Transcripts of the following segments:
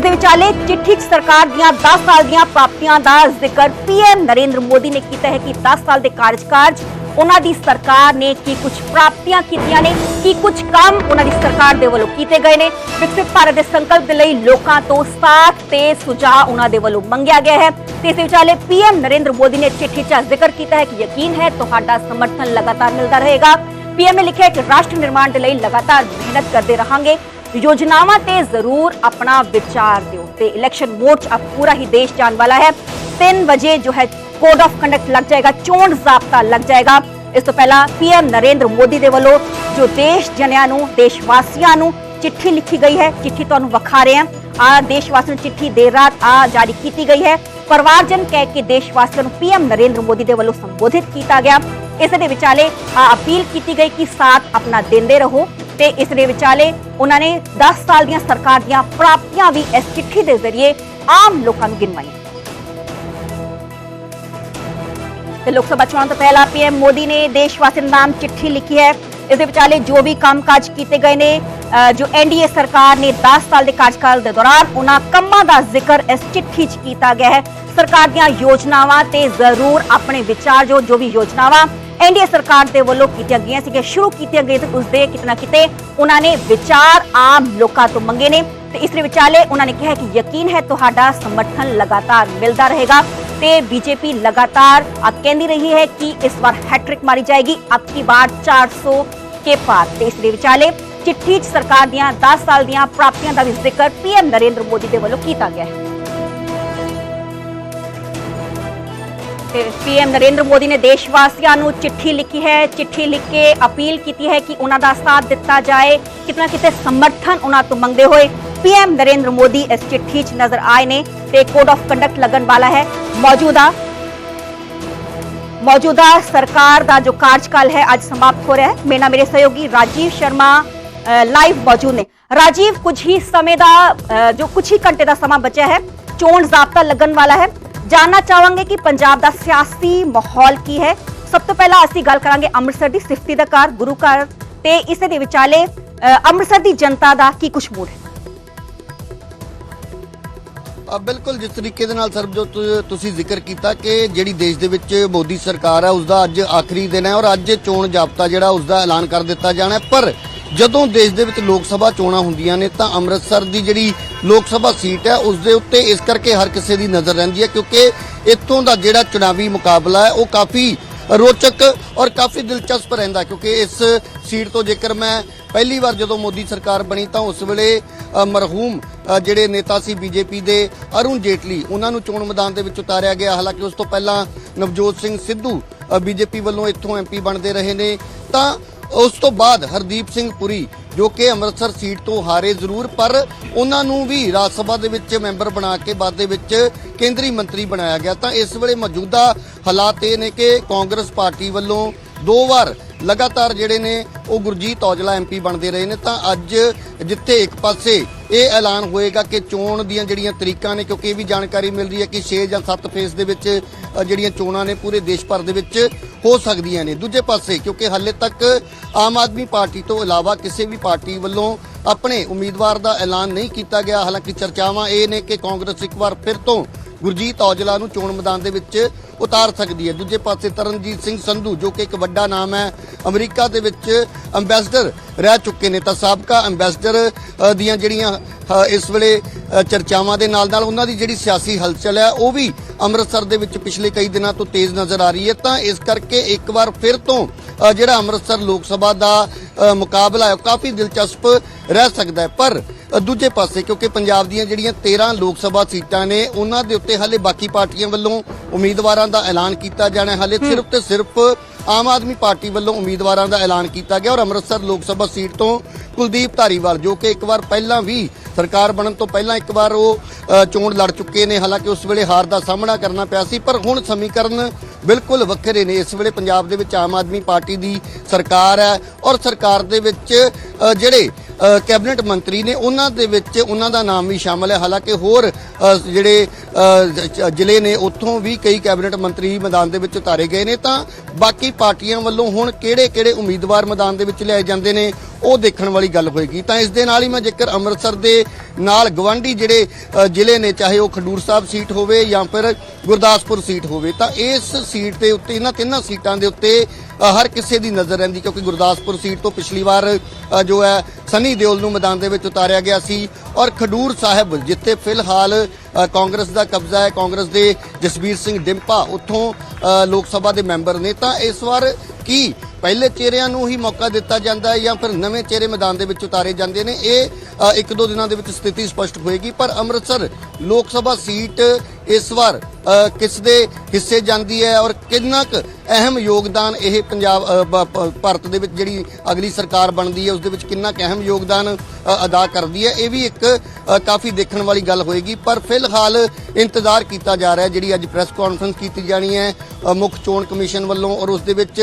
ਦੇ ਵਿਚਾਲੇ ਚਿੱਠੀ ਸਰਕਾਰ ਦੀਆਂ 10 ਸਾਲ ਦੀਆਂ ਪ੍ਰਾਪਤੀਆਂ ਦਾ ਜ਼ਿਕਰ ਪੀਐਮ ਨਰਿੰਦਰ ਮੋਦੀ ਨੇ ਕੀਤਾ ਹੈ ਕਿ 10 ਸਾਲ ਦੇ ਕਾਰਜਕਾਲ ਉਹਨਾਂ ਦੀ ਸਰਕਾਰ ਨੇ ਕੀ ਕੁਝ ਪ੍ਰਾਪਤੀਆਂ ਕੀਤੀਆਂ ਨੇ, ਕੀ ਕੁਝ ਕੰਮ ਉਹਨਾਂ ਦੀ ਸਰਕਾਰ ਦੇ ਵੱਲੋਂ ਕੀਤੇ ਗਏ ਨੇ। ਵਿਕਸਿਤ ਭਾਰਤ ਦੇ ਸੰਕਲਪ ਦੇ ਲਈ ਲੋਕਾਂ ਤੋਂ ਸਾਥ ਤੇ ਸੁਝਾਅ ਉਹਨਾਂ ਦੇ ਵੱਲੋਂ ਮੰਗਿਆ ਗਿਆ ਹੈ। ਤੇ ਇਸ ਦੇ ਵਿਚਾਲੇ ਪੀਐਮ ਨਰਿੰਦਰ ਮੋਦੀ ਨੇ ਚਿੱਠੀ 'ਚ ਜ਼ਿਕਰ ਕੀਤਾ ਹੈ ਕਿ ਯਕੀਨ ਹੈ ਤੁਹਾਡਾ ਸਮਰਥਨ ਲਗਾਤਾਰ ਮਿਲਦਾ ਰਹੇਗਾ। ਪੀਐਮ ਨੇ ਲਿਖਿਆ ਕਿ ਰਾਸ਼ਟਰ ਨਿਰਮਾਣ ਦੇ ਲਈ ਲਗਾਤਾਰ ਮਿਹਨਤ ਕਰਦੇ ਰਹਾਂਗੇ। ਯੋਜਨਾਵਾਂ ਤੇ ਜ਼ਰੂਰ ਆਪਣਾ ਵਿਚਾਰ ਦਿਓ ਤੇ ਇਲੈਕਸ਼ਨ ਮੋਡ ਅਬ ਪੂਰਾ ਹੀ ਦੇਸ਼ ਜਾਣ ਵਾਲਾ ਹੈ। 3 ਵਜੇ ਜੋ ਹੈ ਕੋਡ ਆਫ ਕੰਡਕਟ ਲੱਗ ਜਾਏਗਾ, ਚੋਣ ਜ਼ਾਬਤਾ ਲੱਗ ਜਾਏਗਾ। ਇਸ ਤੋਂ ਪਹਿਲਾਂ ਪੀਐਮ ਨਰਿੰਦਰ ਮੋਦੀ ਦੇ ਵੱਲੋਂ ਜੋ ਦੇਸ਼ ਜਨਿਆਂ ਨੂੰ ਦੇਸ਼ ਵਾਸੀਆਂ ਨੂੰ ਚਿੱਠੀ ਲਿਖੀ ਗਈ ਹੈ, ਚਿੱਠੀ ਤੁਹਾਨੂੰ ਵਿਖਾ ਰਹੇ ਹਾਂ। ਆ ਦੇਸ਼ ਵਾਸੀਆਂ ਨੂੰ ਚਿੱਠੀ ਦੇਰ ਰਾਤ ਆ ਜਾਰੀ ਕੀਤੀ ਗਈ ਹੈ। ਪਰਿਵਾਰਜਨ ਕਹਿ ਕੇ ਦੇਸ਼ ਵਾਸੀਆਂ ਨੂੰ ਪੀਐਮ ਨਰਿੰਦਰ ਮੋਦੀ ਦੇ ਵੱਲੋਂ ਸੰਬੋਧਿਤ ਕੀਤਾ ਗਿਆ। ਇਸ ਦੇ ਵਿਚਾਲੇ ਆ ਅਪੀਲ ਕੀਤੀ ਗਈ ਕਿ ਸਾਥ ਆਪਣਾ ਦਿੰਦੇ ਰਹੋ। ਤੇ ਇਸ ਦੇ ਵਿਚਾਲੇ ਉਹਨਾਂ ਨੇ 10 ਸਾਲ ਦੀਆਂ ਸਰਕਾਰ ਦੀਆਂ ਪ੍ਰਾਪਤੀਆਂ ਵੀ ਇਸ ਚਿੱਠੀ ਦੇ ਜ਼ਰੀਏ ਆਮ ਲੋਕਾਂ ਨੂੰ ਗਿਣਵਾਈਆਂ। ਤੇ ਲੋਕ ਸਭਾ ਚੋਣਾਂ ਤੋਂ ਪਹਿਲਾਂ ਪੀਐਮ ਮੋਦੀ ਨੇ ਦੇਸ਼ ਵਾਸੀਆਂ ਨੂੰ ਨਾਮ ਚਿੱਠੀ ਲਿਖੀ ਹੈ। ਇਸ ਦੇ ਵਿਚਾਲੇ ਜੋ ਵੀ ਕੰਮਕਾਜ ਕੀਤੇ ਗਏ ਨੇ ਅ, ਜੋ ਐਨਡੀਏ ਸਰਕਾਰ ਨੇ 10 ਸਾਲ ਦੇ ਕਾਰਜਕਾਲ ਦੇ ਦੌਰਾਨ ਉਹਨਾਂ ਕੰਮਾਂ ਦਾ ਜ਼ਿਕਰ ਇਸ ਚਿੱਠੀ 'ਚ ਕੀਤਾ ਗਿਆ ਹੈ। ਸਰਕਾਰ ਦੀਆਂ ਯੋਜਨਾਵਾਂ ਤੇ ਜ਼ਰੂਰ ਆਪਣੇ ਵਿਚਾਰ ਜੋ ਜੋ ਵੀ ਯੋਜਨਾਵਾਂ ਐਨਡੀਏ ਸਰਕਾਰ ਦੇ ਵੱਲੋਂ ਕੀਤੀਆਂ ਗਈਆਂ ਸੀ ਕਿ ਸ਼ੁਰੂ ਕੀਤੀਆਂ ਗਈਆਂ ਤੇ ਉਸ ਦੇ ਕਿਤਨਾ ਕਿਤੇ ਉਹਨਾਂ ਨੇ ਵਿਚਾਰ ਆਮ ਲੋਕਾਂ ਤੋਂ ਮੰਗੇ ਨੇ ਤੇ ਇਸ ਦੇ ਵਿਚਾਲੇ ਉਹਨਾਂ ਨੇ ਕਿਹਾ ਕਿ ਯਕੀਨ ਹੈ ਤੁਹਾਡਾ ਸਮਰਥਨ ਲਗਾਤਾਰ ਮਿਲਦਾ ਰਹੇਗਾ ਤੇ ਬੀਜੇਪੀ ਲਗਾਤਾਰ अब ਕਹਿੰਦੀ ਰਹੀ ਹੈ ਕਿ ਇਸ ਵਾਰ ਹੈਟ੍ਰਿਕ ਮਾਰੀ ਜਾਏਗੀ ਅਬ ਕੀ ਬਾਰ 400 ਕੇ ਪਾਰ। ਤੇ ਇਸ ਦੇ ਵਿਚਾਲੇ ਚਿੱਠੀ 'ਚ ਸਰਕਾਰ ਦੀਆਂ 10 ਸਾਲ ਦੀਆਂ ਪ੍ਰਾਪਤੀਆਂ ਦਾ ਵੀ ਜ਼ਿਕਰ ਪੀਐਮ ਨਰਿੰਦਰ ਮੋਦੀ ਦੇ ਵੱਲੋਂ ਕੀਤਾ ਗਿਆ ਹੈ। ਤੇ ਪੀਐਮ ਨਰਿੰਦਰ ਮੋਦੀ ਨੇ ਦੇਸ਼ ਵਾਸੀਆਂ ਨੂੰ ਚਿੱਠੀ ਲਿਖੀ ਹੈ। ਚਿੱਠੀ ਲਿਖ ਕੇ ਅਪੀਲ ਕੀਤੀ ਹੈ ਕਿ ਉਹਨਾਂ ਦਾ ਸਾਥ ਦਿੱਤਾ ਜਾਏ। ਕਿਤਨਾ ਕਿਤੇ ਸਮਰਥਨ ਉਹਨਾਂ ਤੋਂ ਮੰਗਦੇ ਹੋਏ ਪੀਐਮ ਨਰਿੰਦਰ ਮੋਦੀ ਇਸ ਚਿੱਠੀ 'ਚ ਨਜ਼ਰ ਆਏ ਨੇ ਤੇ ਕੋਡ ਆਫ ਕੰਡਕਟ ਲੱਗਣ ਵਾਲਾ ਹੈ। ਮੌਜੂਦਾ ਮੌਜੂਦਾ ਸਰਕਾਰ ਦਾ ਜੋ ਕਾਰਜਕਾਲ ਹੈ ਅੱਜ ਸਮਾਪਤ ਹੋ ਰਿਹਾ ਹੈ। ਮੇਰੇ ਨਾਲ ਮੇਰੇ ਸਹਿਯੋਗੀ ਰਾਜੀਵ ਸ਼ਰਮਾ ਲਾਈਵ ਮੌਜੂਦ ਨੇ। ਰਾਜੀਵ, ਕੁਝ ਹੀ ਸਮੇਂ ਦਾ ਜੋ ਕੁਝ ਹੀ ਘੰਟੇ ਦਾ ਸਮਾਂ ਬਚਿਆ ਹੈ, ਚੋਣ ਜ਼ਾਬਤਾ ਲੱਗਣ ਵਾਲਾ ਹੈ। ਜਾਨਣਾ ਚਾਹਾਂਗੇ ਕਿ ਪੰਜਾਬ ਦਾ ਸਿਆਸੀ ਮਾਹੌਲ ਕੀ ਹੈ। ਸਭ ਤੋਂ ਪਹਿਲਾਂ ਅਸੀਂ ਗੱਲ ਕਰਾਂਗੇ ਅੰਮ੍ਰਿਤਸਰ ਦੀ ਸਿਫਤੀ ਦਾ ਕਾਰ ਗੁਰੂ ਘਰ ਤੇ ਇਸੇ ਦੇ ਵਿਚਾਲੇ ਅੰਮ੍ਰਿਤਸਰ ਦੀ ਜਨਤਾ ਦਾ ਕੀ ਕੁਝ ਮੂਡ ਹੈ? ਬਿਲਕੁਲ ਜਿਸ ਤਰੀਕੇ ਦੇ ਨਾਲ ਸਰਬਜੋਤ ਤੁਸੀਂ ਜ਼ਿਕਰ ਕੀਤਾ ਕਿ ਜਿਹੜੀ ਦੇਸ਼ ਦੇ ਵਿੱਚ ਮੋਦੀ ਸਰਕਾਰ ਹੈ ਉਸ ਦਾ ਅੱਜ ਆਖਰੀ ਦਿਨ ਹੈ ਔਰ ਅੱਜ ਚੋਣ ਜਾਬਤਾ ਜਿਹੜਾ ਉਸ ਦਾ ਐਲਾਨ ਕਰ ਦਿੱਤਾ ਜਾਣਾ ਪਰ ਜਦੋਂ ਦੇਸ਼ ਦੇ ਵਿੱਚ ਲੋਕ ਸਭਾ ਚੋਣਾਂ ਹੁੰਦੀਆਂ ਨੇ ਤਾਂ ਅੰਮ੍ਰਿਤਸਰ ਦੀ ਜਿਹੜੀ ਲੋਕ ਸਭਾ ਸੀਟ ਹੈ, ਉਸ ਦੇ ਉੱਤੇ ਇਸ ਕਰਕੇ ਹਰ ਕਿਸੇ ਦੀ ਨਜ਼ਰ ਰਹਿੰਦੀ ਹੈ ਕਿਉਂਕਿ ਇੱਥੋਂ ਦਾ ਜਿਹੜਾ ਚੁਣਾਵੀ ਮੁਕਾਬਲਾ ਹੈ, ਉਹ ਕਾਫੀ ਰੋਚਕ ਔਰ ਕਾਫੀ ਦਿਲਚਸਪ ਰਹਿੰਦਾ ਕਿਉਂਕਿ ਇਸ ਸੀਟ ਤੋਂ ਜੇਕਰ ਮੈਂ ਪਹਿਲੀ ਵਾਰ ਜਦੋਂ ਮੋਦੀ ਸਰਕਾਰ ਬਣੀ ਤਾਂ ਉਸ ਵੇਲੇ ਮਰਹੂਮ ਜਿਹੜੇ ਨੇਤਾ ਸੀ ਬੀਜੇਪੀ ਦੇ ਅਰੁਣ ਜੇਟਲੀ, ਉਹਨਾਂ ਨੂੰ ਚੋਣ ਮੈਦਾਨ ਦੇ ਵਿੱਚ ਉਤਾਰਿਆ ਗਿਆ। ਹਾਲਾਂਕਿ ਉਸ ਤੋਂ ਪਹਿਲਾਂ ਨਵਜੋਤ ਸਿੰਘ ਸਿੱਧੂ ਬੀਜੇਪੀ ਵੱਲੋਂ ਇੱਥੋਂ ਐਮਪੀ ਬਣਦੇ ਰਹੇ ਨੇ। ਤਾਂ ਉਸ ਤੋਂ ਬਾਅਦ ਹਰਦੀਪ ਸਿੰਘ ਪੁਰੀ, ਜੋ ਕਿ ਅੰਮ੍ਰਿਤਸਰ ਸੀਟ ਤੋਂ ਹਾਰੇ ਜ਼ਰੂਰ, ਪਰ ਉਹਨਾਂ ਨੂੰ ਵੀ ਰਾਜ ਸਭਾ ਦੇ ਵਿੱਚ ਮੈਂਬਰ ਬਣਾ ਕੇ ਬਾਅਦ ਦੇ ਵਿੱਚ ਕੇਂਦਰੀ ਮੰਤਰੀ ਬਣਾਇਆ ਗਿਆ। ਤਾਂ ਇਸ ਵੇਲੇ ਮੌਜੂਦਾ ਹਾਲਾਤ ਇਹ ਨੇ ਕਿ ਕਾਂਗਰਸ ਪਾਰਟੀ ਵੱਲੋਂ ਦੋ ਵਾਰ ਲਗਾਤਾਰ ਜਿਹੜੇ ਨੇ ਉਹ ਗੁਰਜੀਤ ਔਜਲਾ ਐਮਪੀ ਬਣਦੇ ਰਹੇ ਨੇ, ਤਾਂ ਅੱਜ ਜਿੱਥੇ ਇੱਕ ਪਾਸੇ ਇਹ ਐਲਾਨ ਹੋਏਗਾ ਕਿ ਚੋਣ ਦੀਆਂ ਜਿਹੜੀਆਂ ਤਰੀਕਾਂ ਨੇ, ਕਿਉਂਕਿ ਇਹ ਵੀ ਜਾਣਕਾਰੀ ਮਿਲ ਰਹੀ ਹੈ ਕਿ 6 ਜਾਂ 7 ਫੇਸ ਦੇ ਵਿੱਚ ਜਿਹੜੀਆਂ ਚੋਣਾਂ ਨੇ ਪੂਰੇ ਦੇਸ਼ ਭਰ ਦੇ ਵਿੱਚ ਹੋ ਸਕਦੀਆਂ ਨੇ। ਦੂਜੇ ਪਾਸੇ, ਕਿਉਂਕਿ ਹਾਲੇ ਤੱਕ ਆਮ ਆਦਮੀ ਪਾਰਟੀ ਤੋਂ ਇਲਾਵਾ ਕਿਸੇ ਵੀ ਪਾਰਟੀ ਵੱਲੋਂ ਆਪਣੇ ਉਮੀਦਵਾਰ ਦਾ ਐਲਾਨ ਨਹੀਂ ਕੀਤਾ ਗਿਆ। ਹਾਲਾਂਕਿ ਚਰਚਾਵਾਂ ਇਹ ਨੇ ਕਿ ਕਾਂਗਰਸ ਇੱਕ ਵਾਰ ਫਿਰ ਤੋਂ ਗੁਰਜੀਤ ਔਜਲਾ ਨੂੰ ਚੋਣ ਮੈਦਾਨ ਦੇ ਵਿੱਚ ਉਤਾਰ ਸਕਦੀ ਹੈ। ਦੂਜੇ ਪਾਸੇ ਤਰਨਜੀਤ ਸਿੰਘ ਸੰਧੂ, ਜੋ ਕਿ ਇੱਕ ਵੱਡਾ ਨਾਮ ਹੈ, ਅਮਰੀਕਾ ਦੇ ਵਿੱਚ ਅੰਬੈਸਡਰ ਰਹਿ ਚੁੱਕੇ ਨੇ। ਤਾਂ ਸਾਬਕਾ ਅੰਬੈਸਡਰ ਦੀਆਂ ਜਿਹੜੀਆਂ ਇਸ ਵੇਲੇ ਚਰਚਾਵਾਂ ਦੇ ਨਾਲ ਨਾਲ ਉਹਨਾਂ ਦੀ ਜਿਹੜੀ ਸਿਆਸੀ ਹਲਚਲ ਹੈ ਉਹ ਵੀ ਅੰਮ੍ਰਿਤਸਰ ਦੇ ਵਿੱਚ ਪਿਛਲੇ ਕਈ ਦਿਨਾਂ ਤੋਂ ਤੇਜ਼ ਨਜ਼ਰ ਆ ਰਹੀ ਹੈ। ਤਾਂ ਇਸ ਕਰਕੇ ਇੱਕ ਵਾਰ ਫਿਰ ਤੋਂ ਜਿਹੜਾ ਅੰਮ੍ਰਿਤਸਰ ਲੋਕ ਸਭਾ ਦਾ ਮੁਕਾਬਲਾ ਹੈ ਕਾਫੀ ਦਿਲਚਸਪ ਰਹਿ ਸਕਦਾ ਹੈ। ਪਰ ਦੂਜੇ ਪਾਸੇ ਕਿਉਂਕਿ ਪੰਜਾਬ ਦੀਆਂ ਜਿਹੜੀਆਂ 13 ਲੋਕ ਸਭਾ ਸੀਟਾਂ ਨੇ ਉਹਨਾਂ ਦੇ ਉੱਤੇ ਹਾਲੇ ਬਾਕੀ ਪਾਰਟੀਆਂ ਵੱਲੋਂ ਉਮੀਦਵਾਰਾਂ ਦਾ ਐਲਾਨ ਕੀਤਾ ਜਾਣਾ ਹਾਲੇ ਸਿਰਫ ਤੇ ਸਿਰਫ ਆਮ ਆਦਮੀ ਪਾਰਟੀ ਵੱਲੋਂ ਉਮੀਦਵਾਰਾਂ ਦਾ ਐਲਾਨ ਕੀਤਾ ਗਿਆ ਔਰ ਅੰਮ੍ਰਿਤਸਰ ਲੋਕ ਸਭਾ ਸੀਟ ਤੋਂ ਕੁਲਦੀਪ ਧਾਰੀਵਾਲ, ਜੋ ਕਿ ਇੱਕ ਵਾਰ ਪਹਿਲਾਂ ਵੀ ਸਰਕਾਰ ਬਣਨ ਤੋਂ ਪਹਿਲਾਂ ਇੱਕ ਵਾਰ ਉਹ ਚੋਣ ਲੜ ਚੁੱਕੇ ਨੇ। ਹਾਲਾਂਕਿ ਉਸ ਵੇਲੇ ਹਾਰ ਦਾ ਸਾਹਮਣਾ ਕਰਨਾ ਪਿਆ ਸੀ, ਪਰ ਹੁਣ ਸਮੀਕਰਨ ਬਿਲਕੁਲ ਵੱਖਰੇ ਨੇ। ਇਸ ਵੇਲੇ ਪੰਜਾਬ ਦੇ ਵਿੱਚ ਆਮ ਆਦਮੀ ਪਾਰਟੀ ਦੀ ਸਰਕਾਰ ਹੈ ਔਰ ਸਰਕਾਰ ਦੇ ਵਿੱਚ ਜਿਹੜੇ ਕੈਬਨਿਟ ਮੰਤਰੀ ਨੇ ਉਹਨਾਂ ਦੇ ਵਿੱਚ ਉਹਨਾਂ ਦਾ ਨਾਮ ਵੀ ਸ਼ਾਮਲ ਹੈ। ਹਾਲਾਂਕਿ ਹੋਰ ਜਿਹੜੇ ਜ਼ਿਲ੍ਹੇ ਨੇ, ਉੱਥੋਂ ਵੀ ਕਈ ਕੈਬਨਿਟ ਮੰਤਰੀ ਮੈਦਾਨ ਦੇ ਵਿੱਚ ਉਤਾਰੇ ਗਏ ਨੇ। ਤਾਂ ਬਾਕੀ ਪਾਰਟੀਆਂ ਵੱਲੋਂ ਹੁਣ ਕਿਹੜੇ-ਕਿਹੜੇ ਉਮੀਦਵਾਰ ਮੈਦਾਨ ਦੇ ਵਿੱਚ ਲਿਆਏ ਜਾਂਦੇ ਨੇ, ਉਹ ਦੇਖਣ ਵਾਲੀ ਗੱਲ ਹੋਏਗੀ। ਤਾਂ ਇਸ ਦੇ ਨਾਲ ਹੀ ਮੈਂ ਜੇਕਰ ਅੰਮ੍ਰਿਤਸਰ ਦੇ ਨਾਲ ਗਵਾਂਢੀ ਜਿਹੜੇ ਜ਼ਿਲ੍ਹੇ ਨੇ, ਚਾਹੇ ਉਹ ਖਡੂਰ ਸਾਹਿਬ ਸੀਟ ਹੋਵੇ ਜਾਂ ਫਿਰ ਗੁਰਦਾਸਪੁਰ ਸੀਟ ਹੋਵੇ, ਤਾਂ ਇਸ ਸੀਟ ਦੇ ਉੱਤੇ, ਇਹਨਾਂ ਤਿੰਨਾਂ ਸੀਟਾਂ ਦੇ ਉੱਤੇ ਹਰ ਕਿਸੇ ਦੀ ਨਜ਼ਰ ਰਹਿੰਦੀ ਕਿਉਂਕਿ ਗੁਰਦਾਸਪੁਰ ਸੀਟ ਤੋਂ ਪਿਛਲੀ ਵਾਰ ਜੋ ਹੈ, ਸਨੀ ਦਿਓਲ ਨੂੰ ਮੈਦਾਨ ਦੇ ਵਿੱਚ ਉਤਾਰਿਆ ਗਿਆ ਸੀ ਔਰ ਖਡੂਰ ਸਾਹਿਬ ਜਿੱਥੇ ਫਿਲਹਾਲ ਕਾਂਗਰਸ ਦਾ ਕਬਜ਼ਾ ਹੈ, ਕਾਂਗਰਸ ਦੇ ਜਸਬੀਰ ਸਿੰਘ ਡਿੰਪਾ ਉੱਥੋਂ ਲੋਕ ਸਭਾ ਦੇ ਮੈਂਬਰ ਨੇ, ਤਾਂ ਇਸ ਵਾਰ ਕੀ ਪਹਿਲੇ ਚਿਹਰਿਆਂ ਨੂੰ ਹੀ ਮੌਕਾ ਦਿੱਤਾ ਜਾਂਦਾ ਹੈ ਜਾਂ ਫਿਰ ਨਵੇਂ ਚਿਹਰੇ ਮੈਦਾਨ ਦੇ ਵਿੱਚ ਉਤਾਰੇ ਜਾਂਦੇ ਨੇ, ਇਹ ਇੱਕ ਦੋ ਦਿਨਾਂ ਦੇ ਵਿੱਚ ਸਥਿਤੀ ਸਪਸ਼ਟ ਹੋਏਗੀ, ਪਰ ਅੰਮ੍ਰਿਤਸਰ ਲੋਕ ਸਭਾ ਸੀਟ ਇਸ ਵਾਰ ਕਿਸ ਦੇ ਹਿੱਸੇ ਜਾਂਦੀ ਹੈ ਔਰ ਕਿੰਨਾ ਕੁ ਅਹਿਮ ਯੋਗਦਾਨ ਇਹ ਪੰਜਾਬ ਭਾਰਤ ਦੇ ਵਿੱਚ ਜਿਹੜੀ ਅਗਲੀ ਸਰਕਾਰ ਬਣਦੀ ਹੈ ਉਸ ਦੇ ਵਿੱਚ ਕਿੰਨਾ ਕੁ ਅਹਿਮ ਯੋਗਦਾਨ ਅਦਾ ਕਰਦੀ ਹੈ, ਇਹ ਵੀ ਇੱਕ ਕਾਫੀ ਦੇਖਣ ਵਾਲੀ ਗੱਲ ਹੋਏਗੀ। ਪਰ ਫਿਲਹਾਲ ਇੰਤਜ਼ਾਰ ਕੀਤਾ ਜਾ ਰਿਹਾ ਜਿਹੜੀ ਅੱਜ ਪ੍ਰੈਸ ਕਾਨਫਰੰਸ ਕੀਤੀ ਜਾਣੀ ਹੈ ਮੁੱਖ ਚੋਣ ਕਮਿਸ਼ਨ ਵੱਲੋਂ ਔਰ ਉਸ ਦੇ ਵਿੱਚ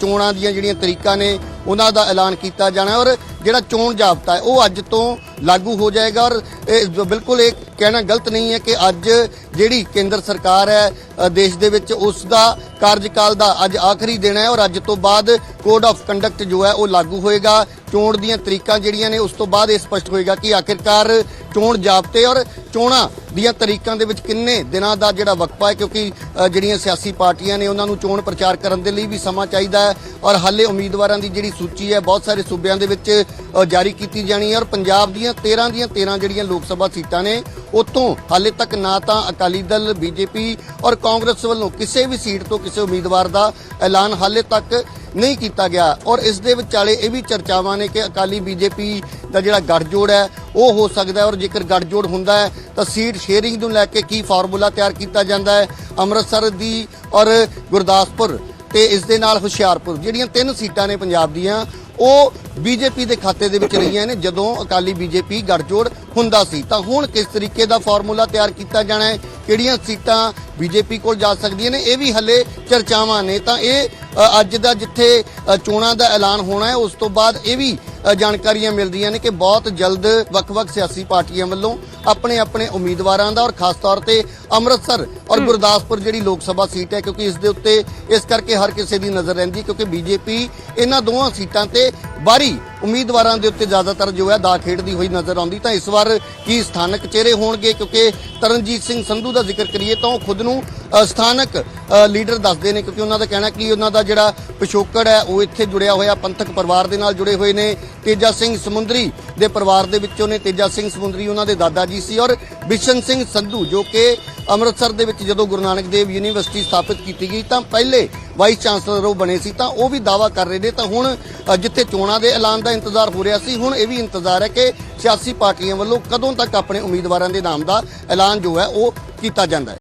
ਚੋਣਾਂ ਦੀਆਂ ਜਿਹੜੀਆਂ ਤਰੀਕਾਂ ਨੇ ਉਹਨਾਂ ਦਾ ਐਲਾਨ ਕੀਤਾ ਜਾਣਾ ਔਰ ਜਿਹੜਾ ਚੋਣ ਜਾਬਤਾ ਹੈ, ਉਹ ਅੱਜ ਤੋਂ ਲਾਗੂ ਹੋ ਜਾਏਗਾ ਔਰ ਇਹ ਬਿਲਕੁਲ ਇਹ ਕਹਿਣਾ ਗਲਤ ਨਹੀਂ ਹੈ ਕਿ ਅੱਜ ਜਿਹੜੀ ਕੇਂਦਰ ਸਰਕਾਰ ਹੈ ਦੇਸ਼ ਦੇ ਵਿੱਚ ਉਸ ਦਾ ਕਾਰਜਕਾਲ ਦਾ ਅੱਜ ਆਖਰੀ ਦਿਨ ਹੈ ਔਰ ਅੱਜ ਤੋਂ ਬਾਅਦ ਕੋਡ ਆਫ ਕੰਡਕਟ ਜੋ ਹੈ ਉਹ ਲਾਗੂ ਹੋਏਗਾ। ਚੋਣ ਦੀਆਂ ਤਰੀਕਾਂ ਜਿਹੜੀਆਂ ਨੇ ਉਸ ਤੋਂ ਬਾਅਦ ਇਹ ਸਪਸ਼ਟ ਹੋਏਗਾ ਕਿ ਆਖਿਰਕਾਰ ਚੋਣ ਜਾਬਤੇ ਔਰ ਚੋਣਾਂ ਦੀਆਂ ਤਰੀਕਾਂ ਦੇ ਵਿੱਚ ਕਿੰਨੇ ਦਿਨਾਂ ਦਾ ਜਿਹੜਾ ਵਕਫਾ ਹੈ, ਕਿਉਂਕਿ ਜਿਹੜੀਆਂ ਸਿਆਸੀ ਪਾਰਟੀਆਂ ਨੇ ਉਹਨਾਂ ਨੂੰ ਚੋਣ ਪ੍ਰਚਾਰ ਕਰਨ ਦੇ ਲਈ ਵੀ ਸਮਾਂ ਚਾਹੀਦਾ ਹੈ। ਔਰ ਹਾਲੇ ਉਮੀਦਵਾਰਾਂ ਦੀ ਜਿਹੜੀ ਸੂਚੀ ਹੈ, ਬਹੁਤ ਸਾਰੇ ਸੂਬਿਆਂ ਦੇ ਵਿੱਚ ਜਾਰੀ ਕੀਤੀ ਜਾਣੀ ਹੈ ਔਰ ਪੰਜਾਬ ਦੀਆਂ 13 ਦੀਆਂ 13 ਜਿਹੜੀਆਂ ਲੋਕ ਸਭਾ ਸੀਟਾਂ ਨੇ ਉਤੋਂ ਹਾਲੇ ਤੱਕ ਨਾ ਤਾਂ ਅਕਾਲੀ ਦਲ, ਬੀਜੇਪੀ ਔਰ ਕਾਂਗਰਸ ਵੱਲੋਂ ਕਿਸੇ ਵੀ ਸੀਟ ਤੋਂ ਕਿਸੇ ਉਮੀਦਵਾਰ ਦਾ ਐਲਾਨ ਹਾਲੇ ਤੱਕ ਨਹੀਂ ਕੀਤਾ ਗਿਆ। ਔਰ ਇਸ ਦੇ ਵਿਚਾਲੇ ਇਹ ਵੀ ਚਰਚਾਵਾਂ ਨੇ ਕਿ ਅਕਾਲੀ ਬੀਜੇਪੀ ਦਾ ਜਿਹੜਾ ਗੱਠਜੋੜ ਹੈ, ਉਹ ਹੋ ਸਕਦਾ ਹੈ ਔਰ ਜੇਕਰ ਗੱਠਜੋੜ ਹੁੰਦਾ ਹੈ, ਤਾਂ ਸੀਟ ਸ਼ੇਅਰਿੰਗ ਨੂੰ ਲੈ ਕੇ ਕੀ ਫਾਰਮੂਲਾ ਤਿਆਰ ਕੀਤਾ ਜਾਂਦਾ ਹੈ ਅੰਮ੍ਰਿਤਸਰ ਦੀ ਔਰ ਗੁਰਦਾਸਪੁਰ ਤੇ ਇਸ ਦੇ ਨਾਲ ਹੁਸ਼ਿਆਰਪੁਰ। ਜਿਹੜੀਆਂ ਤਿੰਨ ਸੀਟਾਂ ਨੇ ਪੰਜਾਬ ਦੀਆਂ, ਉਹ ਬੀਜੇਪੀ ਦੇ ਖਾਤੇ ਦੇ ਵਿੱਚ ਰਹੀਆਂ ਨੇ। ਜਦੋਂ ਅਕਾਲੀ ਬੀਜੇਪੀ ਗੱਠਜੋੜ ਹੁੰਦਾ ਸੀ, ਤਾਂ ਹੁਣ ਕਿਸ ਤਰੀਕੇ ਦਾ ਫਾਰਮੂਲਾ ਤਿਆਰ ਕੀਤਾ ਜਾਣਾ ਹੈ? ਕਿਹੜੀਆਂ ਸੀਟਾਂ ਬੀਜੇਪੀ ਕੋਲ ਜਾ ਸਕਦੀਆਂ ਨੇ? ਇਹ ਵੀ ਹੱਲੇ ਚਰਚਾਵਾਂ ਨੇ। ਤਾਂ ਇਹ ਅੱਜ ਦਾ ਜਿੱਥੇ ਚੋਣਾਂ ਦਾ ਐਲਾਨ ਹੋਣਾ ਹੈ, ਉਸ ਤੋਂ ਬਾਅਦ ਇਹ ਵੀ ਜਾਣਕਾਰੀਆਂ ਮਿਲਦੀਆਂ ਨੇ ਕਿ ਬਹੁਤ ਜਲਦ ਵੱਖ-ਵੱਖ ਸਿਆਸੀ ਪਾਰਟੀਆਂ ਵੱਲੋਂ ਆਪਣੇ ਆਪਣੇ ਉਮੀਦਵਾਰਾਂ ਦਾ ਔਰ ਖਾਸ ਤੌਰ ਤੇ ਅੰਮ੍ਰਿਤਸਰ ਔਰ ਗੁਰਦਾਸਪੁਰ ਜਿਹੜੀ ਲੋਕ ਸਭਾ ਸੀਟ ਹੈ ਕਿਉਂਕਿ ਇਸ ਦੇ ਉੱਤੇ ਇਸ ਕਰਕੇ ਹਰ ਕਿਸੇ ਦੀ ਨਜ਼ਰ ਰਹਿੰਦੀ ਕਿਉਂਕਿ ਬੀਜੇਪੀ ਇਹਨਾਂ ਦੋਵਾਂ ਸੀਟਾਂ ਤੇ ਬਾਰੀ ਉਮੀਦਵਾਰਾਂ ਦੇ ਉੱਤੇ ਜ਼ਿਆਦਾਤਰ ਜੋ ਹੈ ਦਾ ਖੇਡਦੀ ਹੋਈ ਨਜ਼ਰ ਆਉਂਦੀ। ਤਾਂ ਇਸ ਵਾਰ ਕੀ ਸਥਾਨਕ ਚਿਹਰੇ ਹੋਣਗੇ? ਕਿਉਂਕਿ ਤਰਨਜੀਤ ਸਿੰਘ ਸੰਧੂ ਦਾ ਜ਼ਿਕਰ ਕਰੀਏ ਤਾਂ ਉਹ ਖੁਦ ਨੂੰ ਸਥਾਨਕ ਲੀਡਰ ਦੱਸਦੇ ਨੇ ਕਿਉਂਕਿ ਉਹਨਾਂ ਦਾ ਕਹਿਣਾ ਕਿ ਉਹਨਾਂ ਦਾ ਜਿਹੜਾ ਪਿਛੋਕੜ ਹੈ ਉਹ ਇੱਥੇ ਜੁੜਿਆ ਹੋਇਆ ਪੰਥਕ ਪਰਿਵਾਰ ਦੇ ਨਾਲ ਜੁੜੇ ਹੋਏ ਨੇ। ਤੇਜਾ ਸਿੰਘ ਸਮੁੰਦਰੀ ਦੇ ਪਰਿਵਾਰ ਦੇ ਵਿੱਚੋਂ ਨੇ ਤੇਜਾ ਸਿੰਘ ਸਮੁੰਦਰੀ, ਉਹਨਾਂ ਦੇ ਦਾਦਾ ਜੀ ਸੀ ਔਰ ਬਿਸ਼ਨ ਸਿੰਘ ਸੰਧੂ, ਜੋ ਕਿ ਅੰਮ੍ਰਿਤਸਰ ਦੇ ਵਿੱਚ ਜਦੋਂ ਗੁਰੂ ਨਾਨਕ ਦੇਵ ਯੂਨੀਵਰਸਿਟੀ ਸਥਾਪਿਤ ਕੀਤੀ ਗਈ, ਤਾਂ ਪਹਿਲੇ ਵਾਈਸ ਚਾਂਸਲਰ ਉਹ ਬਣੇ ਸੀ, ਤਾਂ ਉਹ ਵੀ ਦਾਵਾ ਕਰ ਰਹੇ ਨੇ। ਤਾਂ ਹੁਣ ਜਿੱਥੇ ਚੋਣਾਂ ਦੇ ਐਲਾਨ ਦਾ ਇੰਤਜ਼ਾਰ ਹੋ ਰਿਹਾ ਸੀ, ਹੁਣ ਇਹ ਵੀ ਇੰਤਜ਼ਾਰ ਹੈ ਕਿ ਸਿਆਸੀ ਪਾਰਟੀਆਂ ਵੱਲੋਂ ਕਦੋਂ ਤੱਕ ਆਪਣੇ ਉਮੀਦਵਾਰਾਂ ਦੇ ਨਾਮ ਦਾ ਐਲਾਨ ਜੋ ਹੈ, ਉਹ ਕੀਤਾ ਜਾਂਦਾ ਹੈ।